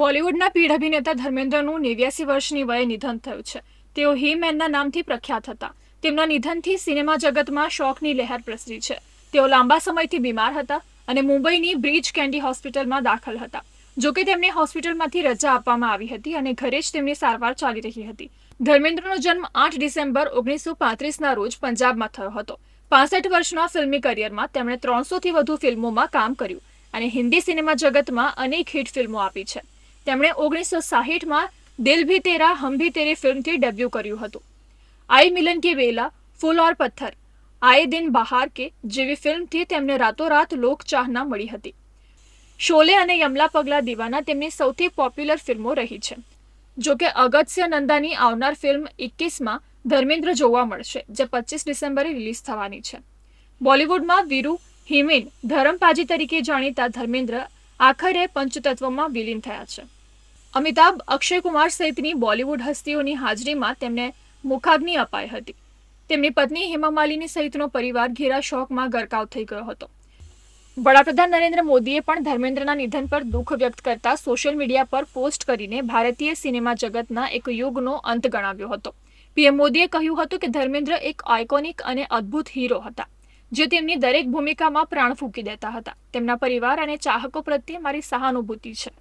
બોલિવૂડના પીઢ અભિનેતા ધર્મેન્દ્રનું નેવ્યાસી વર્ષની વયે નિધન થયું છે. તેઓ હિમેનના નામથી પ્રખ્યાત હતા. તેમના નિધનથી સિનેમા જગતમાં શોકની લહેર પ્રસરી છે. તેઓ લાંબા સમયથી બીમાર હતા અને મુંબઈની બ્રિજ કેન્ડી હોસ્પિટલમાં દાખલ હતા. જોકે તેમને હોસ્પિટલમાંથી રજા આપવામાં આવી હતી અને ઘરે જ તેમની સારવાર ચાલી રહી હતી. ધર્મેન્દ્રનો જન્મ આઠ ડિસેમ્બર ઓગણીસો પાંત્રીસના રોજ પંજાબમાં થયો હતો. પાસઠ વર્ષના ફિલ્મી કરિયરમાં તેમણે ત્રણસોથી વધુ ફિલ્મોમાં કામ કર્યું અને હિન્દી સિનેમા જગતમાં અનેક હિટ ફિલ્મો આપી છે. તેમણે ઓગણીસો સાહીઠમાં દિલ ભી તેરા, હમ ભી તેરે ફિલ્મથી ડેબ્યુ કર્યું હતું. આઈ મિલન કે વેલા, ફૂલ ઓર પથ્થર આએ દિન બહાર કે જેવી ફિલ્મથી તેમને રાતોરાત લોકચાહના મળી હતી. શોલે અને યમલા પગલા દીવાના તેમની સૌથી પોપ્યુલર ફિલ્મો રહી છે. જો કે અગત્ય નંદાની આવનાર ફિલ્મ એકવીસમાં ધર્મેન્દ્ર જોવા મળશે, જે પચીસ ડિસેમ્બરે રિલીઝ થવાની છે. બોલિવૂડમાં વીરુ, હિમેન, ધરમપાજી તરીકે જાણીતા ધર્મેન્દ્ર આખરે પંચતત્વમાં વિલીન થયા છે. અમિતાભ અક્ષય કુમાર સહિતની બોલિવૂડ હસ્તીઓની હાજરીમાં તેમને મુખાગ્નિ અપાઈ હતી. તેમની પત્ની હેમા માલિની સહિતનો પરિવાર ઘેરા શોકમાં ગરકાવ થઈ ગયો હતો. વડાપ્રધાન નરેન્દ્ર મોદીએ પણ ધર્મેન્દ્રના નિધન પર દુઃખ વ્યક્ત કરતા સોશિયલ મીડિયા પર પોસ્ટ કરીને ભારતીય સિનેમા જગતના એક યુગનો અંત ગણાવ્યો હતો. પીએમ મોદીએ કહ્યું હતું કે ધર્મેન્દ્ર એક આઇકોનિક અને અદ્ભુત હીરો હતા, જે તેમની દરેક ભૂમિકામાં પ્રાણ ફૂંકી દેતા હતા. તેમના પરિવાર અને ચાહકો પ્રત્યે મારી સહાનુભૂતિ છે.